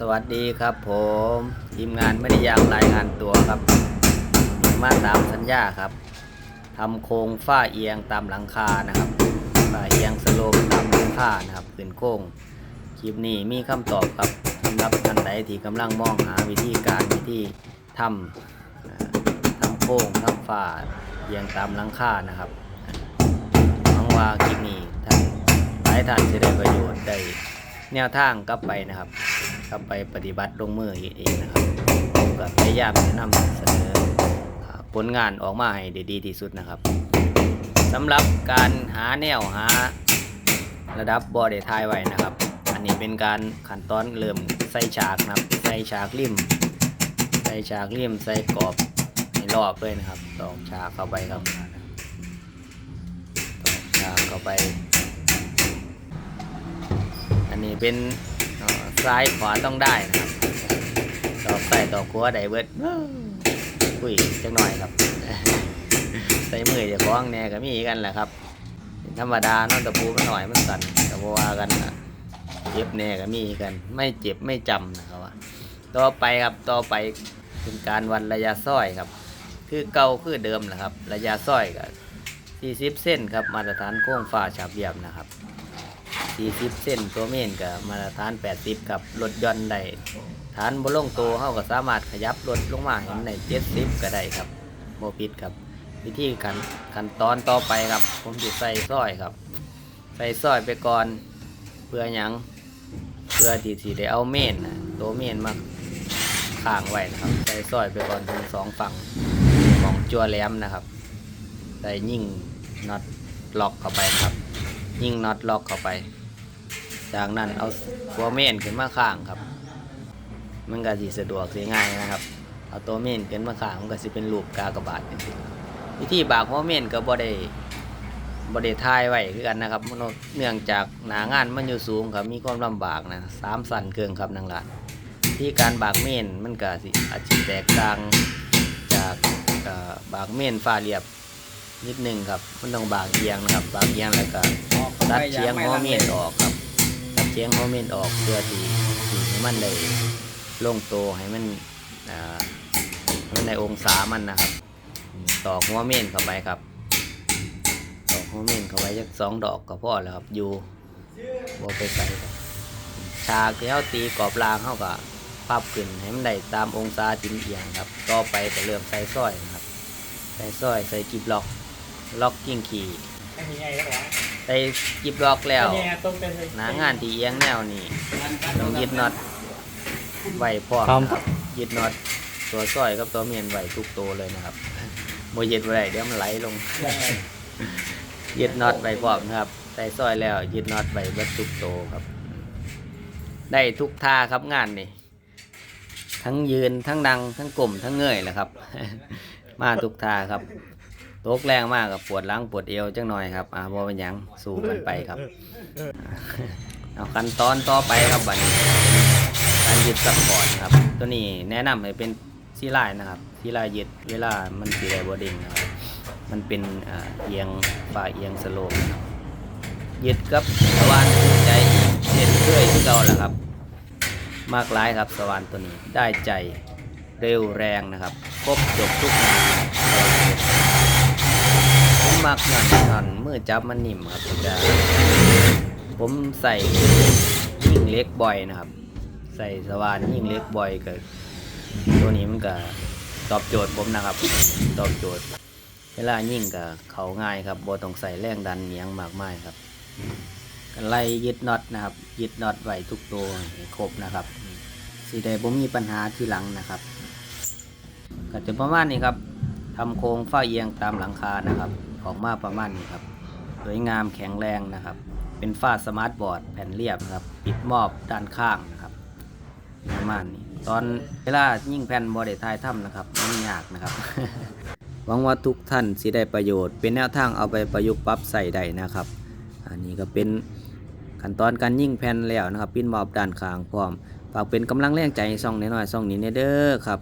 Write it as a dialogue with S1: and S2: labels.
S1: สวัสดีครับผมทีมงานไม่ได้ยางรายงานตัวครับมาตามสัญญาครับทำโครงฝ้าเอียงตามหลังคานะครับฝ้าเอียงสโลปตามหลังคานะครับขึ้นโค้งคลิปนี้มีคำตอบครับสำหรับท่านใดที่กำลังมองหาวิธีการวิธีทำอ่าทำโค้งทำฝ้าเอียงตามหลังคานะครับหวังว่าคลิปนี้ท่านหลายท่านจะได้ประโยชน์ได้แนวทางกลับไปนะครับ กลับไปปฏิบัติลงมือเองนะครับผมก็พยายามจะนำเสนอผลงานออกมาให้ดีที่สุดนะครับสำหรับการหาแนวหาระดับบอดทายไว้นะครับ อันนี้เป็นการขั้นตอนเริ่มใส่ฉากนะครับใส่ฉากริมใส่ฉากริมใส่กรอบให้รอบเลยนะครับตอกฉากเข้าไปครับตอกฉากเข้าไป อันนี้เป็น ซ้ายขวาต้องได้นะครับตอกใส่ตอกขัวไดเบิดคุยจังหน่อยครับ ใส่มือจะคล้องแน่ก็มีกันแหละครับ ธรรมดาเนอนตะปูมันหน่อยมันสั่นแต่ว่ากันนะเจ็บแน่ก็มีกัน ไม่เจ็บไม่จำนะครับว่าต่อไปครับต่อไปเป็นการวัดระยะสร้อยครับ คือเก่าคือเดิมนะครับ ระยะสร้อยก็40เส้นครับมาตรฐานโค้งฟ้าฉาบเยียมนะครับ 40เส้นตัวเมนกับมาตรฐาน80กับรถยนต์ได้ฐานบลงตัวเขาก็สามารถขยับรถลงมาเห็นใน70ก็ได้ครับโมพิดครับ วิธีขั้นขั้นตอนต่อไปครับ ผมจะใส่สร้อยครับ ใส่สร้อยไปก่อนเพื่อหยังเพื่อที่สิได้เอาเมนน่ะตัวเมนมาข้างไว้นะครับ ใส่สร้อยไปก่อนทั้งสองฝั่งของจัวแหลมนะครับใส่ยิ่งน็อตล็อกเข้าไปครับ ยิ่งน็อตล็อกเข้าไป จากนั้นเอาหัวเมนขึ้นมาข้างครับ มันก็สิสะดวกสิง่ายนะครับ เอาตัวเมนขึ้นมาข้างมันก็สิเป็นรูปกากบาทจังซี่วิธีบากหัวเมนก็บ่ได้บ่ได้ทายไว้คือกันนะครับเนื่องจากหนางานมันอยู่สูงครับมีความลำบากนะสามสันเครื่องครับนางหลานที่การบากเมนมันก็สิอาจจะแตกต่างจากบากเมนฟ้าเรียบนิดนึงครับ มันต้องบากเอียงนะครับ บากเอียงแล้วก็ตัดเชียงหัวเมียนออกครับียงหัวเมียนออกเพื่อที่ที่ให้มันได้ลงโตวให้มันอ่าให้มันในองศามันนะครับ ตอกหัวเมีนเข้าไปครับ ตอกหัวเมีนเข้าไปสักสองดอกก็พอแล้วครับอยู่บ่ไปไกลครับฉากที่เขาตีกรอบรางเขาก็พับขึ้นให้มันได้ตามองศาจิ้มเอียงครับต่อไปก็เริ่มใส่สร้อยนะครับใส่สร้อยใส่กิบล็อก ล็อกกิ้งขี่
S2: ไม่มีไงแล้วหรอ
S1: ใส่กิบล็อกแล้ว
S2: ไม่มีไงต้องเป็น
S1: หนางานที่เอียงแนวนี่ต้องยึดน็อตไว้พร้อม
S2: ครับ
S1: นะครับยึดน็อตตัวสร้อยกับตัวเมียนไว้ทุกตัวเลยนะครับโมยึดไว้ได้เดี๋ยวมันไหลลงยึดน็อตไว้พร้อมนะครับใส่สร้อยแล้วยึดน็อตไว้เบิดทุกตัวครับ ได้ทุกท่าครับงานนี่ทั้งยืนทั้งนั่งทั้งกลมทั้งเงยแหละครับ มาทุกท่าครับ ตกแรงมากกับปวดหลังปวดเอวจังหน่อยครับอ่าบ่เป็นหยังสู้กันไปครับ เอาขั้นตอนต่อไปครับบัดนี้การยึดซัพพอร์ตครับ ตัวนี้แนะนำให้เป็นซีไลน์นะครับซีไลน์ยึดเวลามันสีได้บอดิ้งนะครับมันเป็นเอียงฝ่าเอียงสโลปยึดกับสว่านใจอีกเช่นเคยที่เราแหละครับ มากหลายครับสว่านตัวนี้ได้ใจเร็วแรงนะครับ ครบจบทุกงาน มักงานที่ทันมือจับมันนิ่มครับจะผมใส่ยิ่งเล็กบ่อยนะครับ ใส่สว่านยิ่งเล็กบ่อยก็ตัวนี้มันก็ตอบโจทย์ผมนะครับ ตอบโจทย์ เวลายิ่งกับเขาง่ายครับบ่ต้องใส่แรงดันเนียงมากมายครับก็ไล่ยึดน็อตนะครับ ยึดน็อตไว้ทุกตัวครบนะครับสีใดผมมีปัญหาทีหลังนะครับก็จะประมาณนี้ครับทำโครงฝ้าเอียงตามหลังคานะครับ ออกมาประมาณนี้ครับ สวยงามแข็งแรงนะครับ เป็นฝ้าสมาร์ทบอร์ดแผ่นเรียบครับ ปิดมอบด้านข้างนะครับ ประมาณนี้ ตอนเวลายิ่งแผ่นบอดทายถ้ำนะครับไม่ยากนะครับ หวังว่าทุกท่านสิได้ประโยชน์ เป็นแนวทางเอาไปประยุกต์ปรับใส่ได้นะครับ อันนี้ก็เป็นขั้นตอนการยิ่งแผ่นแล้วนะครับ ปิดมอบด้านข้างพร้อมฝากเป็นกำลังแรงใจให้ซ่องน้อยๆซ่องนี้เด้อครับ